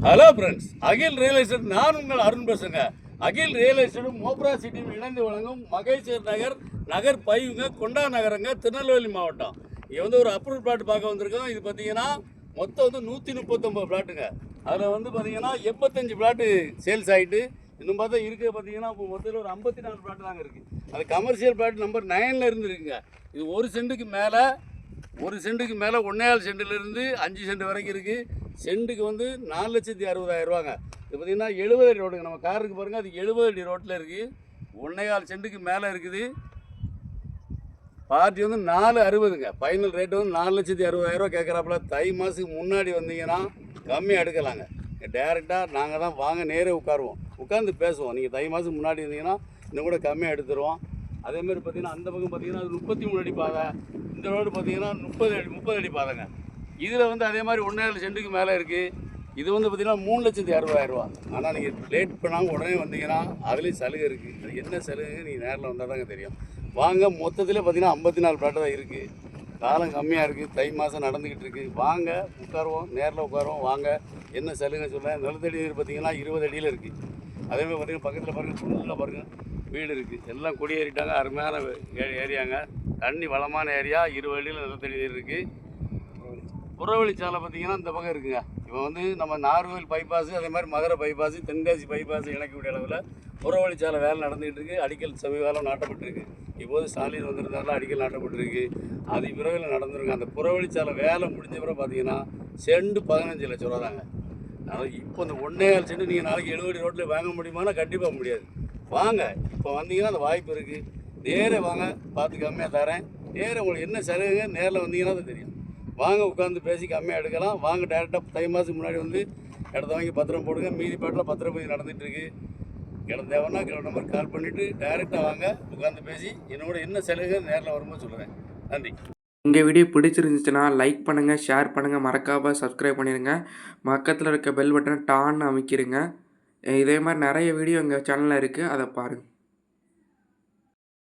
Hello friends Akhil real estate நான் உங்கள் அருண் பேசுங்க அகில் ரியல் எஸ்டேட்டும் மோப்ரா சிட்டியும் இணைந்து வழங்கும் மகேஸ்வர் நகர் நகர் பையுங்க கொண்டா நகரங்க திருநெல்வேலி மாவட்டம். இங்கே வந்து ஒரு அப்ரூவல் பிளாட் பார்க்க வந்திருக்கோம். இது பார்த்தீங்கன்னா மொத்தம் வந்து நூற்றி முப்பத்தொம்பது பிளாட்டுங்க அதில் வந்து பார்த்தீங்கன்னா எண்பத்தஞ்சு பிளாட்டு சேல்ஸ் ஆகிட்டு இன்னும் பார்த்தா இருக்க பார்த்தீங்கன்னா இப்போ மொத்தத்தில் ஒரு ஐம்பத்தி நாலு பிளாட் தாங்க இருக்குது அது கமர்ஷியல் பிளாட் நம்பர் நைனில் இருந்து இருக்குங்க. இது ஒரு சென்ட்டுக்கு மேலே ஒரு சென்ட்டுக்கு மேலே ஒன்னேகால் சென்டிலிருந்து அஞ்சு சென்ட் வரைக்கும் இருக்குது செண்டுக்கு வந்து நாலு லட்சத்தி அறுபதாயிரம் ரூபாங்க. இது பார்த்தீங்கன்னா எழுபது அடி ரோடுங்க. நம்ம காருக்கு பாருங்கள் அது எழுபது அடி ரோட்டில் இருக்குது ஒன்னேகால் செண்டுக்கு மேலே இருக்குது. பார்ட்டி வந்து நாலு அறுபதுங்க. ஃபைனல் ரேட் வந்து நாலு லட்சத்தி அறுபதாயிரரூவா கேட்குறாப்புல தை மாதத்துக்கு முன்னாடி வந்தீங்கன்னா கம்மியாக எடுக்கலாங்க. டேரெக்டாக நாங்கள் தான் வாங்க நேரே உட்காருவோம். உட்காந்து பேசுவோம். நீங்கள் தை மாதத்துக்கு முன்னாடி வந்தீங்கன்னா இன்னும் கூட கம்மியாக எடுத்துருவோம். அதேமாதிரி பார்த்தீங்கன்னா அந்த பக்கம் பார்த்தீங்கன்னா அது முப்பத்தி மூணு அடி பாதை. இந்த ரோடு பார்த்தீங்கன்னா முப்பது அடி முப்பது அடி பாதைங்க. இதில் வந்து அதே மாதிரி ஒன்றேழு சென்ட்டுக்கு மேலே இருக்குது இது வந்து பார்த்தீங்கன்னா மூணு லட்சத்தி அறுபதாயிரரூவா ஆனால் நீங்கள் லேட் பண்ணாமல் உடனே வந்தீங்கன்னா அதுலேயும் சலுகை இருக்குது அது என்ன சலுகை நீங்கள் நேரில் வந்தால் தாங்க தெரியும். வாங்க மொத்தத்தில் பார்த்தீங்கன்னா ஐம்பத்தி நாலு பிளாட்டு தான் இருக்குது காலம் கம்மியாக இருக்குது தை மாதம் நடந்துக்கிட்டு இருக்குது வாங்க உட்காருவோம் நேரில் உட்காருவோம் வாங்க. என்ன சலுகை சொல்ல நிலத்தடி நீர் பார்த்தீங்கன்னா இருபது அடியில் இருக்குது அதேமாதிரி பார்த்தீங்கன்னா பக்கத்தில் பாருங்கள் ஃபுல்லாக பாருங்கள் வீடு இருக்குது எல்லாம் குடியேறிட்டாங்க அருமையான ஏரியாங்க. தண்ணி வளமான ஏரியா இருபது அடியில் நிலத்தடி நீர் இருக்குது புறவழி சாலை பார்த்தீங்கன்னா இந்த பக்கம் இருக்குங்க. இப்போ வந்து நம்ம நார்வேல் பைபாஸ் அதே மாதிரி மதுரை பைபாஸ் தென்காசி பைபாஸ் இணைக்கக்கூடிய அளவில் புறவழி சாலை வேலை நடந்துகிட்டு இருக்கு. அடிக்கல் சமீபாலம் நாட்டப்பட்டிருக்கு. இப்போது ஸ்டாலின் வந்திருந்தாலும் அடிக்கல் நாட்டப்பட்டிருக்கு. அது பிறகு நடந்துருங்க அந்த புறவழி சாலை வேலை முடிஞ்ச பிறகு பார்த்தீங்கன்னா செண்டு பதினஞ்சு லட்ச ரூபா தாங்க. அதனால் இப்போ இந்த ஒன்றே கால் செண்டு நீங்கள் நாளைக்கு எழுபடி ரோட்டில் வாங்க முடியுமானா கண்டிப்பாக முடியாது. வாங்க. இப்போ வந்தீங்கன்னா அந்த வாய்ப்பு இருக்குது நேரே வாங்க. பார்த்து கம்மியாக தரேன். நேரம் உங்களுக்கு என்ன சலுகைங்க நேரில் வந்தீங்கன்னா தான் தெரியும். வாங்க உட்காந்து பேசி கம்மியாக எடுக்கலாம். வாங்க டேரெக்டாக தை மாதத்துக்கு முன்னாடி வந்து இடத்த வாங்கி பத்திரம் போடுங்க. மீதி பாட்டில் பத்திரம் நடந்துட்டு நடந்துகிட்ருக்கு இடம் தேவைன்னா கிலோ நம்பர் கால் பண்ணிவிட்டு டேரெக்டாக வாங்க உட்காந்து பேசி என்னோட என்ன செலவுகள் நேரில் வரும்போது சொல்கிறேன் நன்றி. இந்த வீடியோ பிடிச்சிருந்துச்சுன்னா லைக் பண்ணுங்கள் ஷேர் பண்ணுங்கள் மறக்காமல் சப்ஸ்கிரைப் பண்ணிடுங்க பக்கத்தில் இருக்க பெல் பட்டனை டான்னு அமைக்கிடுங்க இதே மாதிரி நிறைய வீடியோ எங்கள் சேனலில் இருக்குது அதை பாருங்கள்